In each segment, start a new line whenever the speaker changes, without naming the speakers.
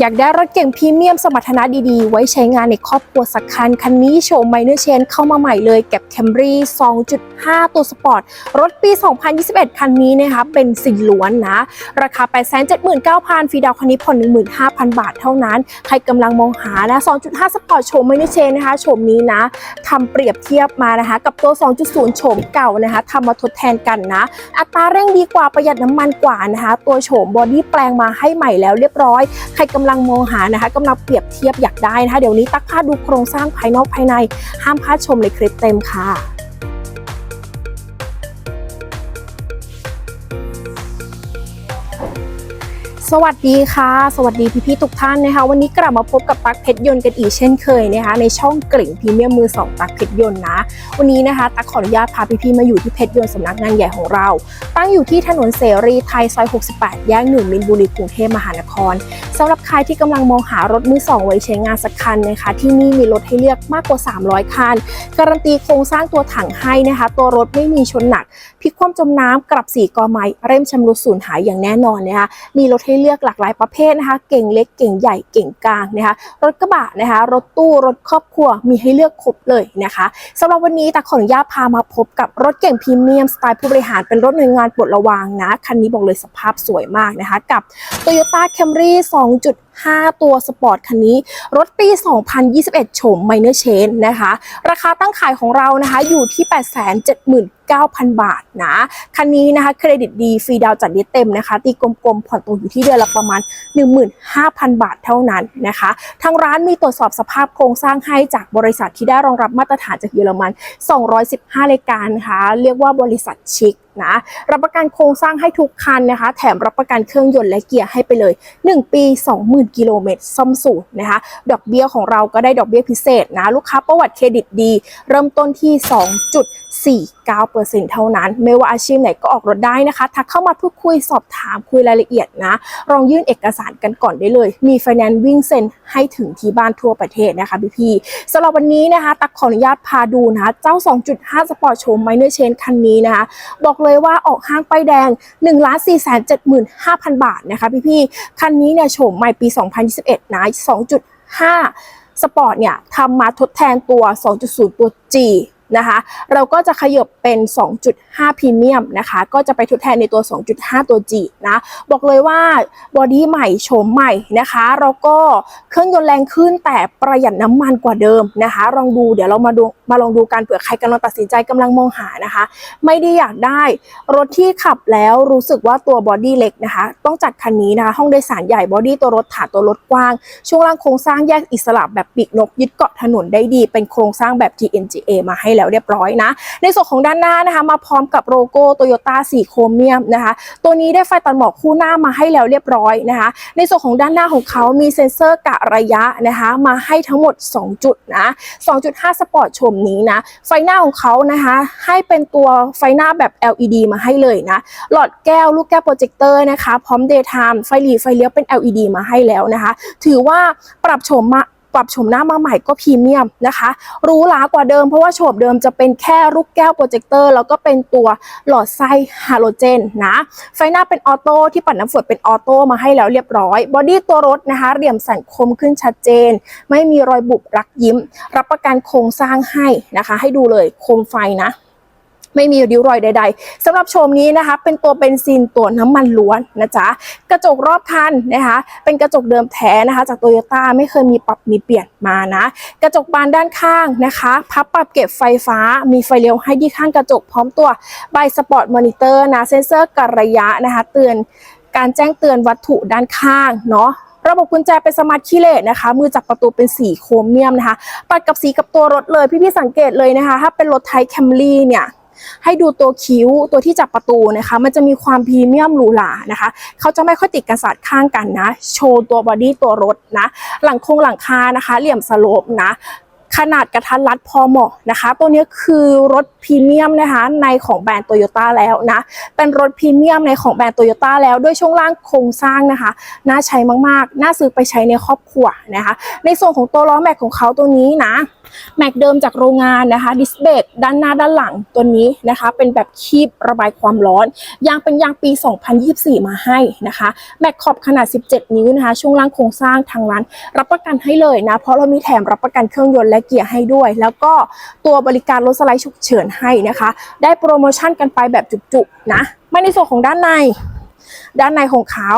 อยากได้รถเก่งพรีเมียมสมรรถนะดีๆ ไว้ใช้งานในครอบครัวสักคัน คันนี้โฉมไมเนอร์เชนเข้ามาใหม่เลยกับ Camry 2.5 ตัวสปอร์ต รถปี 2021 คันนี้นะคะเป็นสีล้วนนะ ราคา 879,000 ฟรีดาวคันนี้ผ่อน 15,000 บาทเท่านั้น ใครกำลังมองหานะ 2.5 สปอร์ตโฉมไมเนอร์เชนนะคะโฉมนี้นะทำเปรียบเทียบมานะคะ กับตัว 2.0 โฉมเก่านะคะทำมาทดแทนกันนะ อัตราเร่งดีกว่าประหยัดน้ำมันกว่านะคะ ตัวโฉมบอดี้แปลงมาให้ใหม่แล้วเรียบร้อย ใครกำลังลังมองหานะคะกำลังเปรียบเทียบอยากได้นะคะ เดี๋ยวนี้ตักพาดูโครงสร้างภายนอกภายในห้ามพลาดชมในคลิปเต็มค่ะ สวัสดีค่ะ สวัสดีพี่ๆทุกท่านนะคะ วันนี้กลับมาพบกับตักเพชรยนต์กันอีกเช่นเคยนะคะ ในช่องกลิ่งพรีเมียมมือสองตักเพชรยนต์นะ วันนี้นะคะ ตักขออนุญาตพาพี่ๆมาอยู่ที่เพชรยนต์สำนักงานใหญ่ของเรา ตั้งอยู่ที่ถนนเสรีไทยซอย 68 แยกหนึ่งมินบุรีกรุงเทพมหานครสำหรับใครที่กำลังมองหารถมือสองไว้ใช้งานสักคันนะคะ ที่นี่มีรถให้เลือกมากกว่า 300 คัน การันตีโครงสร้างตัวถังให้นะคะ ตัวรถไม่มีชนหนัก ลิกคว่ำจมน้ำกลับสีกอไม้เร่มชำรุดสูญหายอย่างแน่นอนนะคะมีรถให้เลือกหลากหลายประเภทนะคะ เก่งเล็กเก่งใหญ่เก่งกลางนะคะรถกระบะนะคะรถตู้รถครอบครัวมีให้เลือกครบเลยนะคะสำหรับวันนี้แต่ขออนุญาตพามาพบกับรถเก่งพรีเมียมสไตล์ผู้บริหารเป็นรถหน่วยงานปลดระวางนะคันนี้บอกเลยสภาพสวยมากนะคะ กับ Toyota Camry 5 ตัวสปอร์ตคันนี้ รถปี 2021 โฉม Minor Change นะคะ ราคาตั้งขายของเรานะคะอยู่ที่ 879,000 บาทนะ คันนี้นะคะเครดิตดีฟรีดาวจัดเต็มนะคะ ตีกลมๆ ผ่อนตรงอยู่ที่เดือนละประมาณ 15,000 บาทเท่านั้นนะคะ ทางร้านมีตรวจสอบสภาพโครงสร้างให้จากบริษัทที่ได้รองรับมาตรฐานจากเยอรมัน 215รายการนะคะ เรียกว่าบริษัทชิค นะ รับประกันโครงสร้างให้ทุกคันนะคะ แถมรับประกันเครื่องยนต์และเกียร์ให้ไปเลย 1 ปี 20,000 กิโลเมตรซ่อมสูตรนะคะ ดอกเบี้ยของเราก็ได้ดอกเบี้ยพิเศษนะ ลูกค้าประวัติเครดิตดี เริ่มต้นที่ 9%เท่านั้น ไม่ว่าอาชีพไหนก็ออกรถได้นะคะทักเข้ามาพูดคุยสอบถามคุยรายละเอียดนะลองยื่นเอกสารกันก่อนได้เลย มีไฟแนนซ์วิ่งเซ็นให้ถึงที่บ้านทั่วประเทศนะคะพี่พี่ๆสำหรับวันนี้นะคะ ตักขออนุญาตพาดูนะคะ เจ้า 2.5 สปอร์ตโชมไมเนอร์เชนคันนี้นะคะ บอกเลยว่าออกห้างป้ายแดง 1 4 7 5 0 0 0 บาทนะคะพี่พี่ๆคันนี้เนี่ยโฉมใหม่ปี 2021 นะ 2.5 สปอร์ตเนี่ยทำมาทดแทนตัว 2.0 ตัว G นะคะ เราก็จะขยบเป็น 2.5พรีเมียมนะคะ ก็จะไปทดแทนในตัว 2.5 ตัว G นะ บอกเลยว่าบอดี้ใหม่โฉมใหม่นะคะแล้วก็เครื่องยนต์แรงขึ้นแต่ประหยัดน้ำมันกว่าเดิมนะคะ ลองดูเดี๋ยวเรามาดูมาลองดูกันเผื่อใครกำลังตัดสินใจกำลังมองหานะคะ ไม่ได้อยากได้รถที่ขับแล้วรู้สึกว่าตัวบอดี้เล็กนะคะ ต้องจัดคันนี้นะคะ ห้องโดยสารใหญ่บอดี้ตัวรถฐานตัวรถกว้าง ช่วงล่างโครงสร้างแยกอิสระแบบปีกนกยึดเกาะถนนได้ดี เป็นโครงสร้างแบบ TNGA มาให้แล้วเรียบร้อยนะ ในส่วนของด้านหน้านะคะ มาพร้อมกับโลโก้โตโยต้าสีโครเมียมนะคะ ตัวนี้ได้ไฟตัดหมอกคู่หน้ามาให้แล้วเรียบร้อยนะคะ ในส่วนของด้านหน้าของเขามีเซ็นเซอร์กะระยะนะคะ มาให้ทั้งหมด 2 จุดนะ 2.5 สปอร์ตชมนี้นะ ไฟหน้าของเขานะคะ ให้เป็นตัวไฟหน้าแบบ LED มาให้เลยนะ หลอดแก้วลูกแก้วโปรเจคเตอร์นะคะ พร้อม daytime ไฟหลีไฟเลี้ยวเป็น LED มาให้แล้วนะคะ ถือว่าปรับโฉมมา ปรับโฉมหน้ามาใหม่ก็พรีเมียมนะคะหรูหรากว่าเดิมเพราะว่าโฉมเดิมจะเป็นแค่ลูกแก้วโปรเจคเตอร์แล้วก็เป็นตัวหลอดไส้ฮาโลเจนนะไฟหน้าเป็นออโต้ที่ปัดน้ำฝนเป็นออโต้มาให้แล้วเรียบร้อยบอดี้ตัวรถนะคะเหลี่ยมสันคมขึ้นชัดเจน ไม่มีรอยบุบรักยิ้ม รับประกันโครงสร้างให้นะคะ ให้ดูเลยโคมไฟนะ ไม่มีริ้วรอยใด ๆสำหรับโฉมนี้นะคะ เป็นตัวเบนซินตัวน้ำมันล้วนนะจ๊ะกระจกรอบคันนะคะ เป็นกระจกเดิมแท้นะคะ จากโตโยต้าไม่เคยมีปรับมีเปลี่ยนมานะ กระจกบานด้านข้างนะคะ พับปรับเก็บไฟฟ้า มีไฟเลี้ยวให้ที่ข้างกระจกพร้อมตัวใบสปอร์ตมอนิเตอร์นะเซ็นเซอร์การระยะนะคะ เตือนการแจ้งเตือนวัตถุด้านข้างเนาะระบบกุญแจเป็นสมาร์ทคีย์เลสนะคะ มือจับประตูเป็นสีโครเมียมนะคะตัดกับสีกับตัวรถเลย พี่ๆสังเกตเลยนะคะ ถ้าเป็นรถไทยแคมรี่เนี่ย ให้ดูตัวคิ้วตัวที่จับประตูนะคะ มันจะมีความพรีเมียมหรูหรานะคะ เขาจะไม่ค่อยติดกันสาดข้างกันนะ โชว์ตัวบอดี้ตัวรถนะ หลังโครงหลังคานะคะ เหลี่ยมสโลปนะ ขนาดกระทัดรัดพอเหมาะนะคะ ตัวนี้คือรถพรีเมียมนะคะในของแบรนด์โตโยต้าแล้วนะ เป็นรถพรีเมียมในของแบรนด์โตโยต้าแล้วด้วยช่วงล่างโครงสร้างนะคะ น่าใช้มากๆ น่าซื้อไปใช้ในครอบครัวนะคะ ในส่วนของตัวล้อแม็กของเขาตัวนี้นะ แม็กเดิมจากโรงงานนะคะดิสเบรกด้านหน้าด้านหลังตัวนี้นะคะ เป็นแบบคีบระบายความร้อน ยางเป็นยางปี 2024 มาให้นะคะ แม็กขอบขนาด 17 นิ้วนะคะ ช่วงล่างโครงสร้างทางร้าน รับประกันให้เลยนะ เพราะเรามีแถมรับประกันเครื่องยนต์และเกียร์ให้ด้วย แล้วก็ตัวบริการรถสไลด์ฉุกเฉินให้นะคะ ได้โปรโมชั่นกันไปแบบจุกๆนะมาในส่วนของด้านใน ด้านในของเขา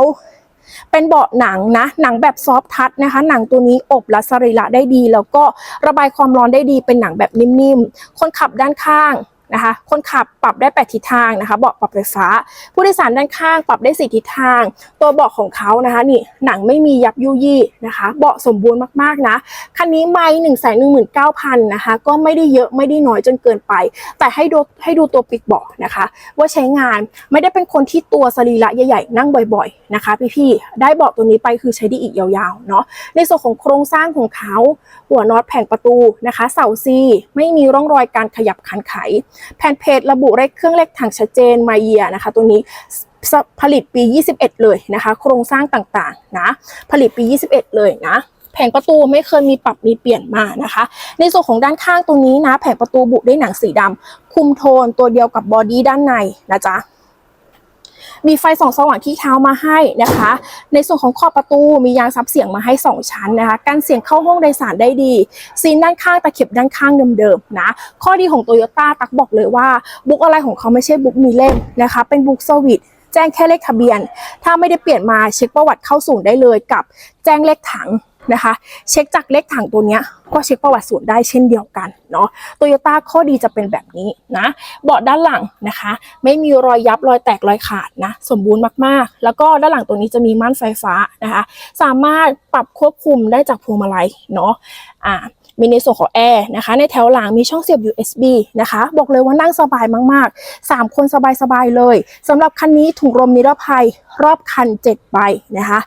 เป็นเบาะหนังนะ หนังแบบซอฟทัชนะคะ หนังตัวนี้อบและสรีระได้ดี แล้วก็ระบายความร้อนได้ดี เป็นหนังแบบนิ่มๆ คนขับด้านข้าง นะคะ คนขับปรับได้แปดทิศทางนะคะ เบาะปรับไฟฟ้า ผู้โดยสารด้านข้างปรับได้สี่ทิศทาง ตัวเบาะของเขานะคะ นี่หนังไม่มียับยุยี่นะคะ เบาะสมบูรณ์มากๆนะ คันนี้ไม่หนึ่งแสนหนึ่งหมื่นเก้าพันนะคะ ก็ไม่ได้เยอะไม่ได้น้อยจนเกินไป แต่ให้ดูให้ดูตัวปีกเบาะนะคะ ว่าใช้งานไม่ได้เป็นคนที่ตัวสรีระใหญ่ๆนั่งบ่อยๆนะคะ พี่ๆ ได้เบาะตัวนี้ไปคือใช้ได้อีกยาวๆเนาะ ในส่วนของโครงสร้างของเขา หัวน็อตแผงประตูนะคะ เสาซีไม่มีร่องรอยการขยับขันไขแผ่นเพจระบุเลขเครื่องเลขถังชัดเจนมาเยียนะคะ ตัวนี้ผลิตปี 21 เลยนะคะ โครงสร้างต่างๆนะผลิตปี 21 เลยนะแผงประตูไม่เคยมีปรับมีเปลี่ยนมานะคะ ในส่วนของด้านข้างตรงนี้นะ แผงประตูบุด้วยหนังสีดำคุมโทนตัวเดียวกับบอดี้ด้านในนะจ๊ะ มีไฟส่องสว่างที่เท้ามาให้นะคะ ในส่วนของขอบประตูมียางซับเสียงมาให้ 2 ชั้นนะคะกันเสียงเข้าห้องโดยสารได้ดี ซีนด้านข้างตะเข็บด้านข้างเดิมๆนะ ข้อดีของโตโยต้าตักบอกเลยว่า บุ๊กอะไรของเขาไม่ใช่บุ๊กมีเล่มนะคะ เป็นบุ๊กเซอร์วิสแจ้งแค่เลขทะเบียน ถ้าไม่ได้เปลี่ยนมาเช็คประวัติเข้าศูนย์ได้เลยกับแจ้งเลขถัง นะคะ เช็คจากเลขถังตัวเนี้ยก็เช็คประวัติศูนย์ได้เช่นเดียวกันเนาะโตโยต้าข้อดีจะเป็นแบบนี้นะ เบาะด้านหลังนะคะ ไม่มีรอยยับรอยแตกรอยขาดนะ สมบูรณ์มากๆ แล้วก็ด้านหลังตัวนี้จะมีม่านไฟฟ้านะคะ สามารถปรับควบคุมได้จากพวงมาลัยเนาะอ่า มีในส่วนของแอร์นะคะ ในแถวหลังมีช่องเสียบ USB นะคะ บอกเลยว่านั่งสบายมากๆ 3 คนสบายๆเลยสำหรับคันนี้ถุงลมนิรภัยรอบคัน 7 ใบนะคะ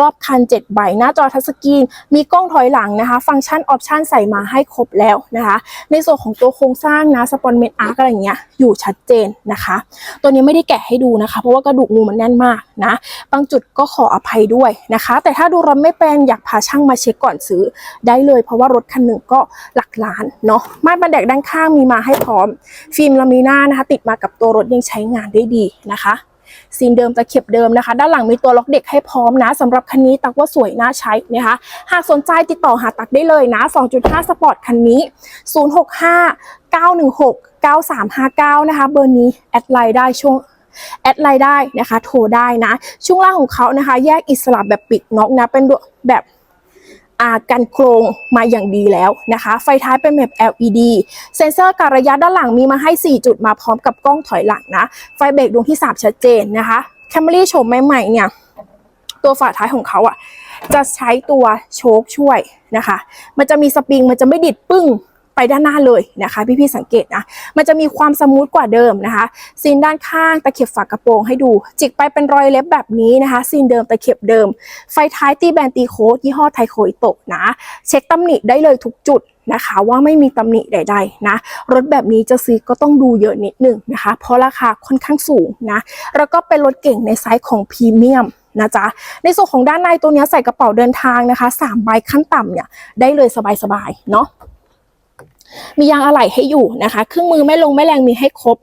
รอบคัน 7 ใบ หน้าจอทัชสกรีน มีกล้องถอยหลังนะคะ ฟังก์ชันออปชันใส่มาให้ครบแล้วนะคะ ในส่วนของตัวโครงสร้างนะสปอนเมนอาร์กอะไรเงี้ยอยู่ชัดเจนนะคะ ตัวนี้ไม่ได้แกะให้ดูนะคะ เพราะว่ากระดูกงูมันแน่นมากนะ บางจุดก็ขออภัยด้วยนะคะ แต่ถ้าดูรถไม่เป็นอยากพาช่างมาเช็คก่อนซื้อได้เลย เพราะว่ารถคันหนึ่งก็หลักล้านเนาะม่านบันแดกด้านข้างมีมาให้พร้อม ฟิล์มลามิน่านะคะ ติดมากับตัวรถยังใช้งานได้ดีนะคะซีนเดิมตะเข็บเดิมนะคะ ด้านหลังมีตัวล็อกเด็กให้พร้อมนะสำหรับคันนี้ตักว่าสวยน่าใช้นะคะ หากสนใจติดต่อหาตักได้เลยนะ 2.5 สปอร์ตคันนี้ 065 916 9359 นะคะ เบอร์นี้ แอดไลน์ได้ช่วงแอดไลน์ได้นะคะ โทรได้นะ ช่วงล่างของเขานะคะ แยกอิสระแบบปิดน็อกนะเป็นแบบ อากันโครงมาอย่างดีแล้วนะคะ ไฟท้ายเป็นแบบ LED เซ็นเซอร์การระยะด้านหลังมีมาให้ 4 จุดมาพร้อมกับกล้องถอยหลังนะ ไฟเบรกดวงที่ 3 ชัดเจนนะคะ Camry โฉมใหม่ๆเนี่ย ตัวฝาท้ายของเขาอะจะใช้ตัวโชคช่วยนะคะ มันจะมีสปริงมันจะไม่ดิดปึ้ง ไปด้านหน้าเลยนะคะ พี่ๆสังเกตนะมันจะมีความสมูทกว่าเดิมนะคะซีนด้านข้างตะเข็บฝากระโปรงให้ดู จิกไปเป็นรอยเล็บแบบนี้นะคะซีนเดิมตะเข็บเดิม ไฟท้ายตีแบนตีโค้ดยี่ห้อไทโคอิโตะนะ เช็คตำหนิได้เลยทุกจุดนะคะว่าไม่มีตำหนิใด ๆ นะ รถแบบนี้จะซื้อก็ต้องดูเยอะนิดหนึ่งนะคะ เพราะราคาค่อนข้างสูงนะ แล้วก็เป็นรถเก่งในไซส์ของพรีเมียมนะจ๊ะ ในส่วนของด้านในตัวนี้ใส่กระเป๋าเดินทางนะคะ3ใบขั้นต่ำเนี่ยได้เลยสบายๆเนาะ มียางอะไหล่ให้อยู่นะคะ เครื่องมือไม่ลงไม่แรงมีให้ครบ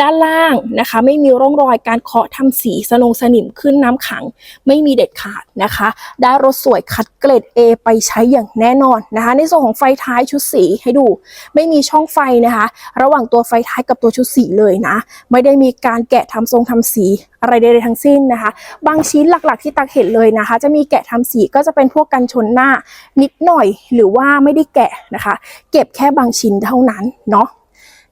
ด้านล่างนะคะ ไม่มีร่องรอยการเคาะทำสีสนงสนิมขึ้นน้ำขัง ไม่มีเด็ดขาดนะคะ ได้รถสวยคัดเกรด A ไปใช้อย่างแน่นอนนะคะ ในส่วนของไฟท้ายชุดสีให้ดู ไม่มีช่องไฟนะคะ ระหว่างตัวไฟท้ายกับตัวชุดสีเลยนะ ไม่ได้มีการแกะทำทรงทำสี อะไรใดๆทั้งสิ้นนะคะ บางชิ้นหลักๆที่ตักเห็นเลยนะคะ จะมีแกะทำสีก็จะเป็นพวกกันชนหน้านิดหน่อยหรือว่าไม่ได้แกะนะคะ เก็บแค่บางชิ้นเท่านั้นเนาะ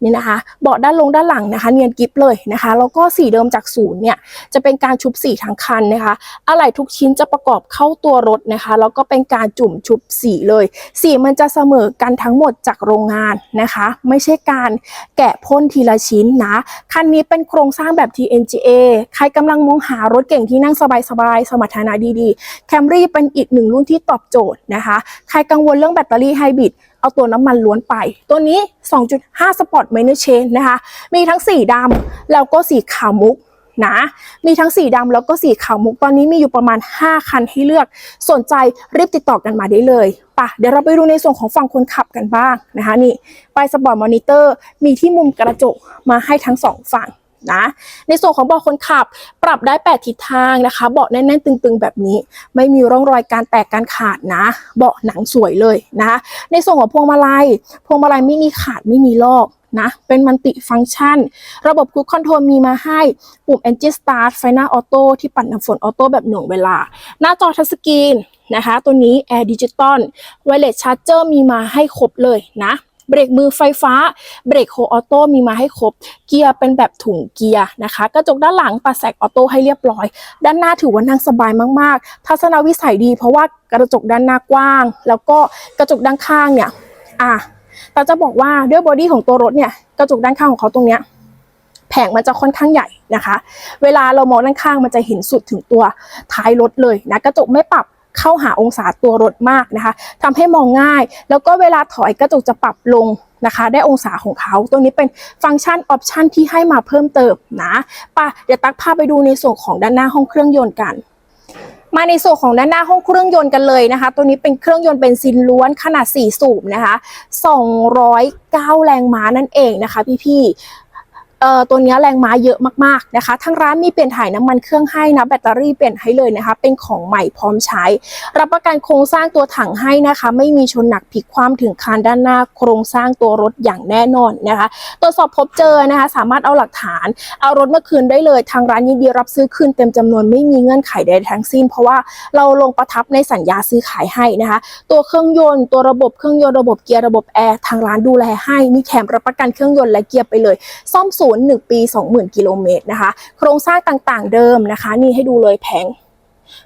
นี่นะคะ เบาะด้านลงด้านหลังนะคะ เนียนกิฟเลยนะคะแล้วก็สีเดิมจากศูนย์เนี่ยจะเป็นการชุบสีทั้งคันนะคะ อะไหล่ทุกชิ้นจะประกอบเข้าตัวรถนะคะแล้วก็เป็นการจุ่มชุบสีเลย สีมันจะเสมอกันทั้งหมดจากโรงงานนะคะ ไม่ใช่การแกะพ่นทีละชิ้นนะคันนี้เป็นโครงสร้างแบบ TNGA ใครกำลังมองหารถเก่งที่นั่งสบายๆสมรรถนะดีๆ Camry เป็นอีกหนึ่งรุ่นที่ตอบโจทย์นะคะ ใครกังวลเรื่องแบตเตอรี่ไฮบริดเอาตัวน้ำมันล้วนไป ตัวนี้ 2.5 Sport Minor Change นะคะ มีทั้งสีดำแล้วก็สีขาวมุกนะ มีทั้งสีดำแล้วก็สีขาวมุก ตอนนี้มีอยู่ประมาณ 5 คันให้เลือก สนใจรีบติดต่อกันมาได้เลยป่ะเดี๋ยวเราไปดูในส่วนของฝั่งคนขับกันบ้างนะคะ นี่ ไปสปอร์ตมอนิเตอร์ มีที่มุมกระจกมาให้ทั้งสองฝั่ง นะ ในส่วนของเบาะคนขับ ปรับได้ 8 ทิศทางนะคะ เบาะแน่นๆตึงๆ แบบนี้ ไม่มีร่องรอยการแตกการขาดนะ เบาะหนังสวยเลยนะ ในส่วนของพวงมาลัย พวงมาลัยไม่มีขาดไม่มีลอกนะ เป็นมันติฟังก์ชัน ระบบคูคอนโทรลมีมาให้ ปุ่ม Engine Start ไฟหน้าออโต้ที่ปัดน้ำฝนออโต้แบบหน่วงเวลา หน้าจอทัชสกรีนนะคะ ตัวนี้ Air Digital Wireless Charger มีมาให้ครบเลยนะ เบรกมือไฟฟ้า เบรกโฮออโต้มีมาให้ครบ เกียร์เป็นแบบถุงเกียร์นะคะ กระจกด้านหลังปัดแสกออโต้ให้เรียบร้อย ด้านหน้าถือว่านั่งสบายมากๆ ทัศนวิสัยดีเพราะว่ากระจกด้านหน้ากว้าง แล้วก็กระจกด้านข้างเนี่ยอะแต่จะบอกว่าด้วยบอดี้ของตัวรถเนี่ยกระจกด้านข้างของเขาตรงเนี้ยแผงมันจะค่อนข้างใหญ่นะคะ เวลาเรามองด้านข้างมันจะเห็นสุดถึงตัวท้ายรถเลยนะกระจกไม่ปรับ เข้าหาองศาตัวรถมากนะคะทำให้มองง่าย แล้วก็เวลาถอยกระจกจะปรับลงนะคะ ได้องศาของเขา ตัวนี้เป็นฟังก์ชันออปชันที่ให้มาเพิ่มเติมนะป่ะเดี๋ยวตักพาไปดูในส่วนของด้านหน้าห้องเครื่องยนต์กันมาในส่วนของด้านหน้าห้องเครื่องยนต์กันเลยนะคะ ตัวนี้เป็นเครื่องยนต์เบนซินล้วนขนาด 4 สูบนะคะ 209 แรงม้านั่นเองนะคะพี่ๆ เอ่อตัวนี้แรงม้าเยอะมากๆนะคะทางร้านมีเปลี่ยนถ่ายน้ำมันเครื่องให้นะแบตเตอรี่เปลี่ยนให้เลยนะคะ เป็นของใหม่พร้อมใช้ รับประกันโครงสร้างตัวถังให้นะคะ ไม่มีชนหนักพลิกคว่ำถึงคานด้านหน้าโครงสร้างตัวรถอย่างแน่นอนนะคะตรวจสอบพบเจอนะคะ สามารถเอาหลักฐาน เอารถมาคืนได้เลย ทางร้านยินดีรับซื้อคืนเต็มจำนวนไม่มีเงื่อนไขใดทั้งสิ้น เพราะว่าเราลงประทับในสัญญาซื้อขายให้นะคะ ตัวเครื่องยนต์ตัวระบบเครื่องยนต์ระบบเกียร์ระบบแอร์ทางร้านดูแลให้มีแถมรับประกันเครื่องยนต์และเกียร์ไปเลย ซ่อมศูนย์1ปี20,000กิโลเมตรนะคะ โครงสร้างต่างๆเดิมนะคะ นี่ให้ดูเลยแผง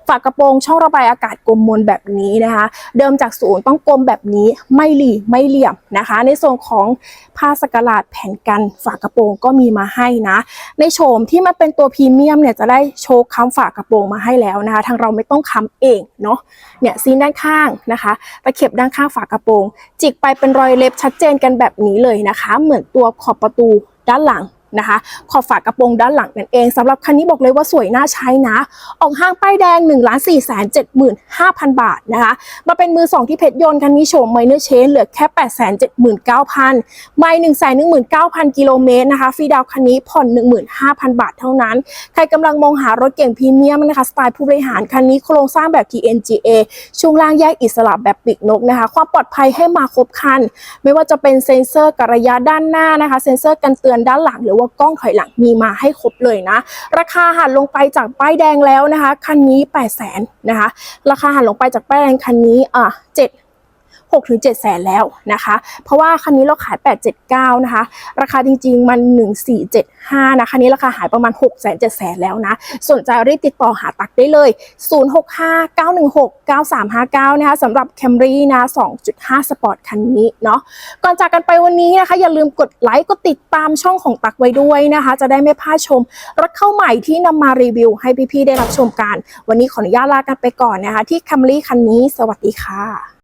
ฝากระโปรงช่องระบายอากาศกลมมนแบบนี้นะคะ เดิมจากศูนย์ต้องกลมแบบนี้ไม่หลีไม่เหลี่ยมนะคะ ในส่วนของผ้าสกหลาดแผ่นกันฝากระโปรงก็มีมาให้นะ ในโฉมที่มาเป็นตัวพรีเมียมเนี่ยจะได้โชว์ค้ำฝากระโปรงมาให้แล้วนะคะ ทางเราไม่ต้องค้ำเองเนาะเนี่ยซีนด้านข้างนะคะตะเข็บด้านข้างฝากระโปรง จิกไปเป็นรอยเล็บชัดเจนกันแบบนี้เลยนะคะ เหมือนตัวขอบประตู ด้านหลัง นะคะขอบฝากระโปรงด้านหลังนั่นเองสำหรับคันนี้บอกเลยว่าสวยน่าใช้นะ ออกห้างป้ายแดง1 4 7 5 0 0 0 บาทนะคะ มาเป็นมือ2ที่เพชรยนต์คันนี้โฉมไมเนอร์เชนเหลือแค่ 8 7 9 0 0 0 ไม่1 1 9 0 0 0 กิโลเมตรนะคะฟรีดาวคันนี้ผ่อน 15,000 บาทเท่านั้น ใครกำลังมองหารถเก่งพรีเมียมนะคะสไตล์ผู้บริหารคันนี้โครงสร้างแบบ TNGA ช่วงล่างแยกอิสระแบบปีกนกนะคะ ความปลอดภัยให้มาครบคัน ไม่ว่าจะเป็นเซ็นเซอร์กระยะด้านหน้านะคะ เซ็นเซอร์กันเตือนด้านหลังหรือว่ากล้องถอยหลังมีมาให้ครบเลยนะ ราคาหันลงไปจากป้ายแดงแล้วนะคะ คันนี้ 8 0 0 0 0นนะคะ ราคาหันลงไปจากป้ายแดงคันนี้อะเจ็ด 6ถึง7แสนแล้วนะคะ เพราะว่าคันนี้เราขาย 879 นะคะ ราคาจริงๆ มัน 1475 นะคันนี้ราคาหายประมาณ6แสน7แสนแล้วนะ สนใจรีบติดต่อหาตักได้เลย 0659169359 นะคะสำหรับ Camry นะ 2.5 Sport คันนี้เนาะ ก่อนจากกันไปวันนี้นะคะ อย่าลืมกดไลค์กดติดตามช่องของตักไว้ด้วยนะคะ จะได้ไม่พลาดชม รถเข้าใหม่ที่นำมารีวิวให้พี่ๆได้รับชมกัน วันนี้ขออนุญาตลากันไปก่อนนะคะ ที่ Camry คันนี้ สวัสดีค่ะ